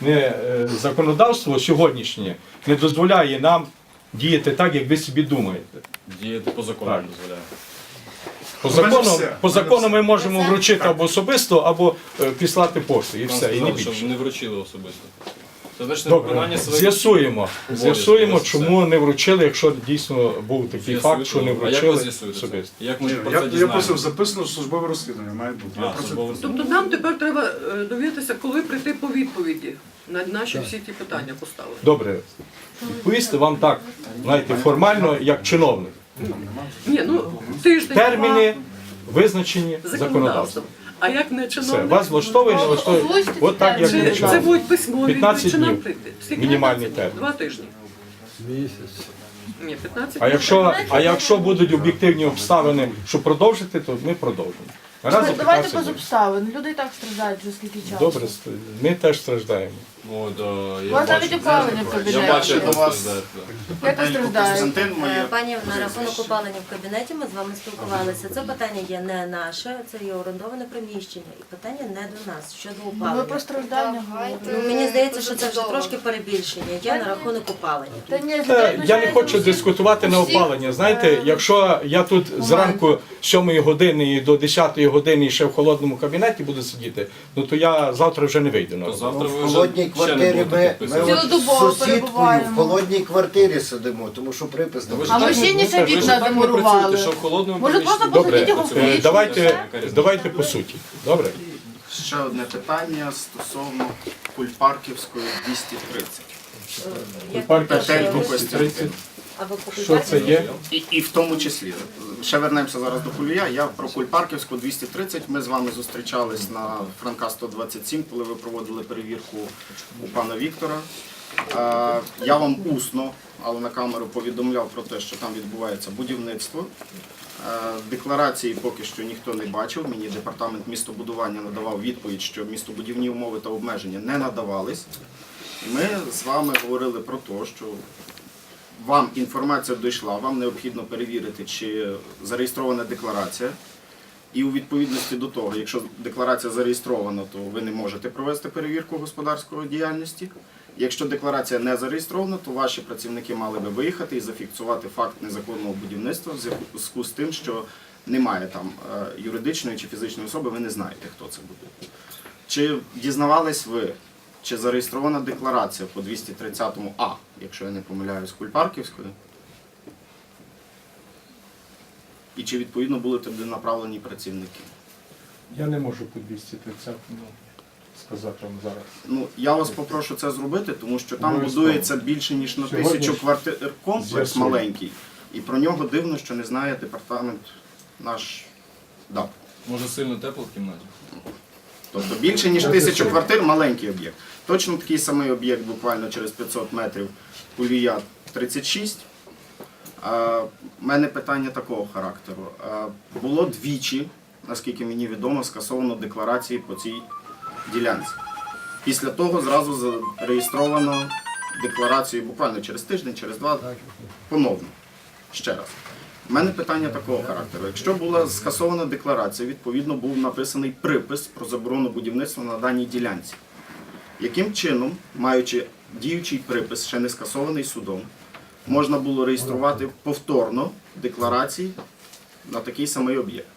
не, е, законодавство сьогоднішнє не дозволяє нам діяти так, як ви собі думаєте. Діяти по закону Так. не дозволяє. По закону, по закону ми можемо вручити або особисто, або е, післати пошту. і все, і не більше. не вручили особисто. Це значить Добре, невиконання своїх з'ясуємо. З'ясуємо, чому не вручили, якщо дійсно був такий З'ясуйте. факт, що не А як ви вручили з'ясуєте це? особисто. Як ми про Я, це я дізнаємося? просив записано службове розслідування, має бути. Я А, про це- службове Тобто нам тепер треба е, довідатися, коли прийти по відповіді на наші всі ті питання поставити. Добре, відповісти вам так, знаєте, формально, як чиновник. Ні, ну тиждень Терміни визначені законодавством. законодавством. А як не Все, чиновник? вас влаштовує, не влаштовує. Озвучте От так, як Чи це будуть письмові 15 відповіді, чи нам днів. прийти? Скільки? Мінімальний 15 днів? термін. Два тижні. Ні, 15 А якщо, а якщо будуть об'єктивні обставини, що продовжити, то ми продовжимо. Наразі Давайте 15 без днів. обставин. Люди і так страждають вже скільки часу. Добре, ст- ми теж страждаємо. От, е, я вас навіть бачу- опалення в Я бачу, як вас. Як ви? Константин, моє Е, Пані на рахунок опалення в кабінеті ми з вами спілкувалися. Це питання є не наше, це є орендоване приміщення, і питання не до нас щодо Ну, Ви опалення. про страждання говорите. Ну, мені здається, що це вже трошки перебільшення. Я на рахунок опалення. Та ні, Та, це я не хочу всі- дискутувати на опалення. Знаєте, е, якщо я тут зранку з 7 години і до 10 години ще в холодному кабінеті буду сидіти, ну то я завтра вже не вийду на То роботу. завтра ви вже ще не квартирі ми, ми от Цілодобово з сусідкою перебуваємо. в холодній квартирі сидимо, тому що припис Ви А ми не- ще не так не задемурували. працюєте, що в холодному Може, просто Добре, посадіть його в е, піч, давайте, давайте по суті. Добре? ще одне питання стосовно Кульпарківської 230. Як Парк Петельку ви- А ви по Що це є? І, і в тому числі, ще вернемося зараз до Кулія. Я про Кульпарківську 230. Ми з вами зустрічались на Франка 127, коли ви проводили перевірку у пана Віктора. Е, Я вам усно, але на камеру повідомляв про те, що там відбувається будівництво. Е, Декларації поки що ніхто не бачив. Мені департамент містобудування надавав відповідь, що містобудівні умови та обмеження не надавались. Ми з вами говорили про те, що вам інформація дійшла, вам необхідно перевірити, чи зареєстрована декларація. І у відповідності до того, якщо декларація зареєстрована, то ви не можете провести перевірку господарської діяльності. Якщо декларація не зареєстрована, то ваші працівники мали би виїхати і зафіксувати факт незаконного будівництва в зв'язку з тим, що немає там е, юридичної чи фізичної особи, ви не знаєте, хто це буде. Чи дізнавались ви, чи зареєстрована декларація по 230 А, якщо я не помиляюсь, Кульпарківської? І чи відповідно були туди направлені працівники? Я не можу по 230 ну, сказати вам зараз. Ну, я вас попрошу це зробити, тому що там Обов'язково. будується більше ніж на Сьогодні тисячу квартир комплекс з'ясую. маленький. І про нього дивно, що не знає департамент наш ДАП. Може сильно тепло в кімнаті? Тобто більше ніж тисячу квартир маленький об'єкт. Точно такий самий об'єкт буквально через 500 метрів Кулія 36. У мене питання такого характеру. Було двічі, наскільки мені відомо, скасовано декларації по цій ділянці. Після того зразу зареєстровано декларацію буквально через тиждень, через два, поновно. Ще раз. У мене питання такого характеру. Якщо була скасована декларація, відповідно був написаний припис про заборону будівництва на даній ділянці. Яким чином, маючи діючий припис, ще не скасований судом, можна було реєструвати повторно декларації на такий самий об'єкт?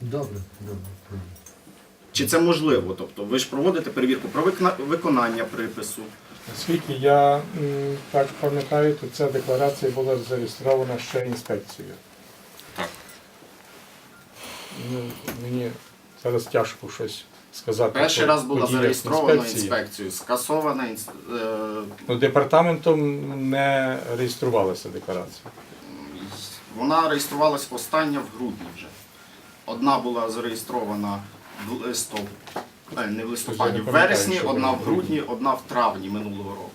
Добре, добре. Чи це можливо? Тобто ви ж проводите перевірку про виконання припису. Наскільки я так пам'ятаю, то ця декларація була зареєстрована ще інспекцією. Так. Ну, мені зараз тяжко щось сказати. Перший раз була зареєстрована інспекцією, скасована інс- е, Ну, департаментом не реєструвалася декларація. Вона реєструвалась остання в грудні вже. Одна була зареєстрована в листопаді, не в листопаді, в вересні, одна в грудні. одна в травні минулого року.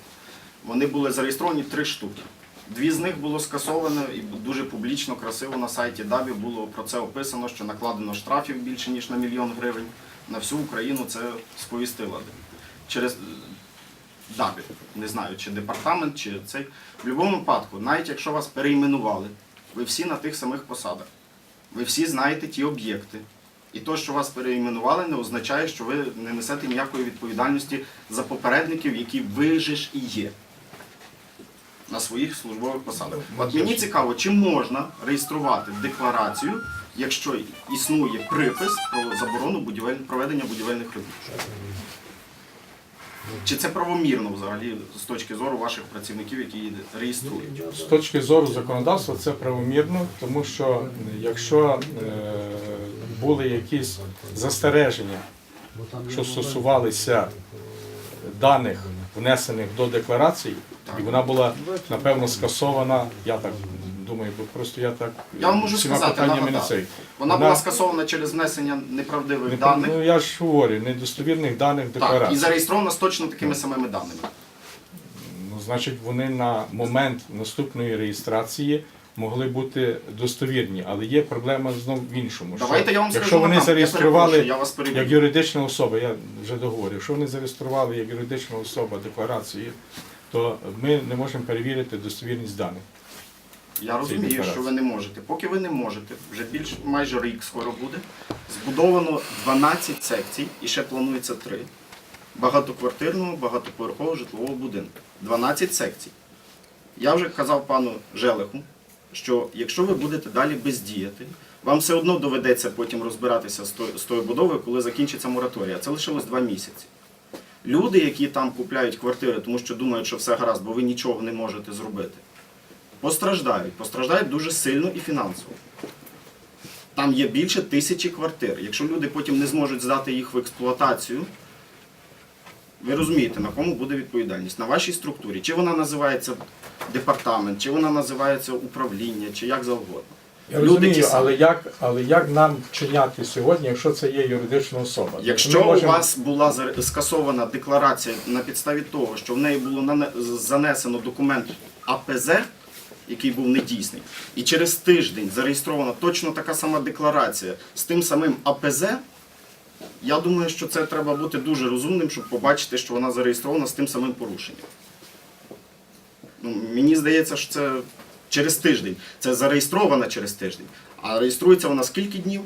Вони були зареєстровані три штуки. Дві з них було скасовано і дуже публічно, красиво на сайті ДАБІ було про це описано, що накладено штрафів більше ніж на мільйон гривень. На всю Україну це сповістила. Через е, ДАБІ, не знаю, чи департамент, чи цей. В будь-якому випадку, навіть якщо вас перейменували, ви всі на тих самих посадах. Ви всі знаєте ті об'єкти. І то, що вас переіменували, не означає, що ви не несете ніякої відповідальності за попередників, які ви же ж і є на своїх службових посадах. От мені цікаво, чи можна реєструвати декларацію, якщо існує припис про заборону будівель... проведення будівельних робіт? Чи це правомірно взагалі з точки зору ваших працівників, які її реєструють? З точки зору законодавства це правомірно, тому що якщо е, були якісь застереження, що стосувалися даних, внесених до декларації, і вона була напевно скасована, я так думаю, бо просто я так Я вам можу всіма сказати, питаннями не цей. Вона була скасована через внесення неправдивих Не, даних. ну я ж говорю, недостовірних даних Так, і декларації. зареєстрована з точно такими самими даними. Ну, значить, вони на момент наступної реєстрації могли бути достовірні, але є проблема знову в іншому. що Давайте я вам якщо скажу вони. Я зареєстрували я вас як юридична особа, я вже договорив, якщо вони зареєстрували як юридична особа декларації, то ми не можемо перевірити достовірність даних. Я розумію, що ви не можете. Поки ви не можете, вже більш майже рік скоро буде. Збудовано 12 секцій і ще планується 3. Багатоквартирного, багатоповерхового житлового будинку. 12 секцій. Я вже казав пану Желеху, що якщо ви будете далі бездіяти, вам все одно доведеться потім розбиратися з тою, будовою, коли закінчиться мораторій. А це лишилось 2 місяці. Люди, які там купляють квартири, тому що думають, що все гаразд, бо ви нічого не можете зробити постраждають. Постраждають дуже сильно і фінансово. Там є більше тисячі квартир. Якщо люди потім не зможуть здати їх в експлуатацію, ви розумієте, на кому буде відповідальність? На вашій структурі. Чи вона називається департамент, чи вона називається управління, чи як завгодно. Я Люди розумію, ті але як, але як нам вчиняти сьогодні, якщо це є юридична особа? Тобто Якщо можемо- у вас була скасована декларація на підставі того, що в неї було занесено документ АПЗ, який був недійсний, і через тиждень зареєстрована точно така сама декларація з тим самим АПЗ, я думаю, що це треба бути дуже розумним, щоб побачити, що вона зареєстрована з тим самим порушенням. Ну, мені здається, що це через тиждень. Це зареєстрована через тиждень. А реєструється вона скільки днів?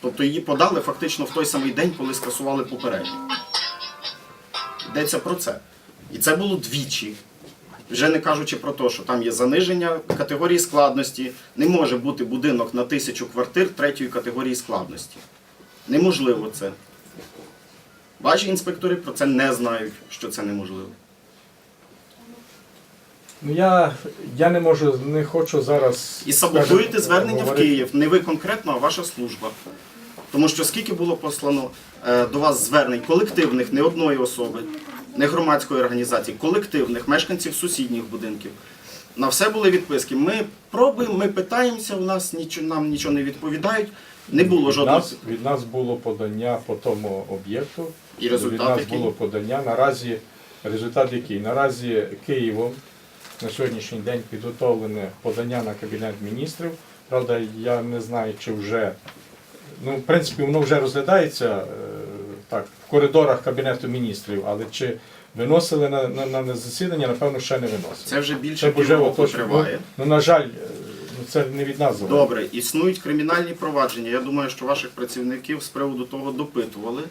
Тобто її подали фактично в той самий день, коли скасували попередню. Йдеться про це. І це було двічі. Вже не кажучи про те, що там є заниження категорії складності. Не може бути будинок на тисячу квартир третьої категорії складності. Неможливо це. Ваші інспектори про це не знають, що це неможливо. Ну я, я не можу, не хочу зараз. І саботуєте звернення в. Київ. Не ви конкретно, а ваша служба. Тому що скільки було послано е, до вас звернень колективних, не одної особи, не громадської організації, колективних мешканців сусідніх будинків. На все були відписки. Ми пробуємо, ми питаємося, у нас нічого, нам нічого не відповідають. Не було Від жодного. нас, від нас було подання по тому об'єкту. І результат Від нас який? було подання. Наразі результат який? Наразі Києвом на сьогоднішній день підготовлене подання на Кабінет міністрів. Правда, я не знаю, чи вже. Ну, в принципі, воно вже розглядається е, так, в коридорах Кабінету міністрів, але чи виносили на, на, на засідання, напевно, ще не виносили. Це вже більше півроку ну, триває. ну, на жаль, е, ну, це не від нас залежить. Добре, існують кримінальні провадження. Я думаю, що ваших працівників з приводу того допитували.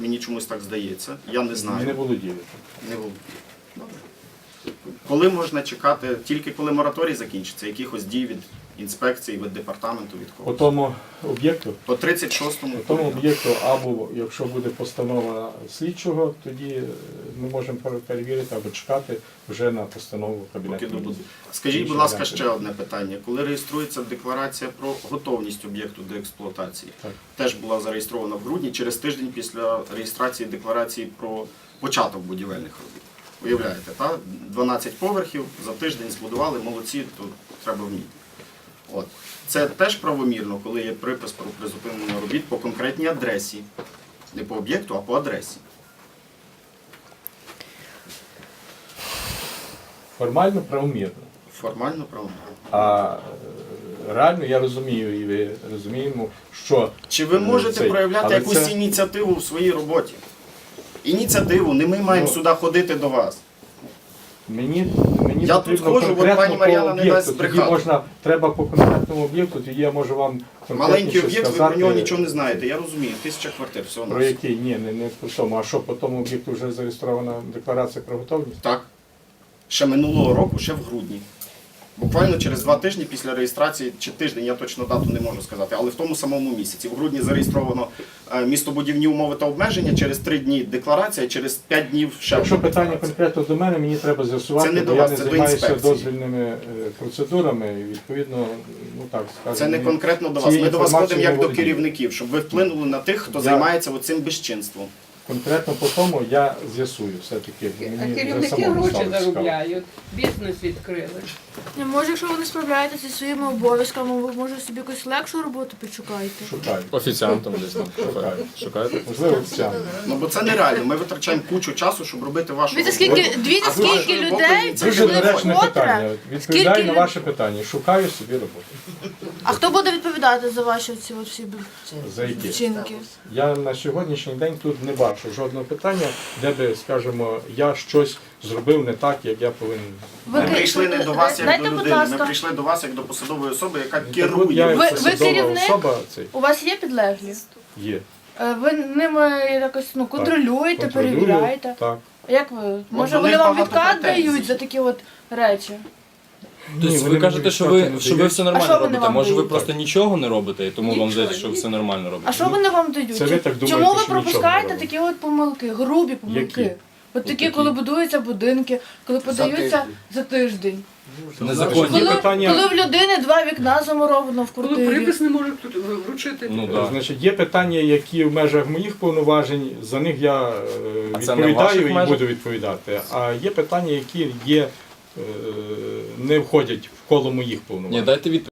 Мені чомусь так здається. Я не знаю. Не володіли. Не було. Добре. Коли можна чекати, тільки коли мораторій закінчиться, якихось дій від інспекції, від департаменту, від По тому об'єкту По 36-му. По тому об'єкту, або якщо буде постанова слідчого, тоді е, ми можемо пере- перевірити або чекати вже на постанову Поки Кабінету міністрів. Скажіть, будь ласка, ще одне питання. Коли реєструється декларація про готовність об'єкту до експлуатації, Так. теж була зареєстрована в грудні через тиждень після реєстрації декларації про початок будівельних робіт. Уявляєте, та? 12 поверхів за тиждень збудували, молодці, то треба вміти. От. Це теж правомірно, коли є припис про призупинення робіт по конкретній адресі. Не по об'єкту, а по адресі. Формально правомірно. Формально правомірно. А е, реально я розумію, і ви розуміємо, що Чи ви можете Цей, проявляти але якусь це- ініціативу в своїй роботі? Ініціативу, не ми маємо Ну. сюди ходити до вас. Мені, мені Я тут схожу, от пані Мар'яна не дасть Тоді можна, треба по конкретному об'єкту, тоді я можу вам Маленький об'єкт, ви сказати, про нього нічого не знаєте. Я розумію, тисяча квартир всього Про на який? Ні, не, не про тому. А що по тому об'єкту вже зареєстрована декларація про готовність? Так. Ще минулого року, ще в грудні. Буквально через два тижні після реєстрації, чи тиждень, я точно дату не можу сказати, але в тому самому місяці. В грудні зареєстровано е, містобудівні умови та обмеження, через три дні декларація, через п'ять днів ще Якщо питання конкретно до мене, мені треба з'ясувати, Це не до я вас, не це до займаюся інспекції. дозвільними е, процедурами і відповідно, ну так скажемо. Це не конкретно до вас. Ми до вас ходимо як до керівників, щоб ви вплинули на тих, хто Я- займається оцим безчинством. Конкретно по тому я з'ясую все-таки. А керівники гроші заробляють, бізнес відкрили. Не може, якщо ви не справляєтеся зі своїми обов'язками, ви може собі якусь легшу роботу підшукаєте. Шукаю. Офіціантом десь там шукаєте. Шукаєте? Можливо, офіціально. Ну бо це нереально. Ми витрачаємо кучу часу, щоб робити вашу Дивіться, роботу. скільки, дивіться, з скільки людей це Дуже прийшли доречне вкотре. питання. Відповідаю Скільки на лю- ваше питання. Шукаю собі роботу. А хто буде відповідати за ваші ці от всі За які? вчинки? Я на сьогоднішній день тут не бачу жодного питання, де би, скажімо, я щось зробив не так, як я повинен. Ви Ми прийшли не до вас як Дайте, до будь людини, ми ласка, прийшли до вас як до посадової особи, яка от я керує. Ви- як ви посадова керівник? особа цей у вас є підлеглі? є. Е, Ви ними якось ну, контролюєте, Контролюю. перевіряєте? Так. Як ви? Може до вони вам багато відкат претензій. дають за такі от речі? Тобто ви кажете, що ви, що ви все А нормально що вони робите. вам Може ви дають? просто нічого не робите, і тому вам Нічого, здається, що ви ні. все нормально робите. А що вони вам дають? Це ви так думаєте, Чому ви що нічого не пропускаєте такі от помилки, грубі помилки? Які? От такі, які? коли будуються будинки, коли подаються за тиждень. Незаконні. Є Коли, питання- коли в людини два вікна замуровано в Коли квартирі. припис не може тут вручити. Ну да. Значить, є питання, які в межах моїх повноважень, за них я е, А це не в ваших відповідаю і межах? буду відповідати. А є питання, які є, е, не входять в коло моїх повноважень. Ні, дайте відповідь.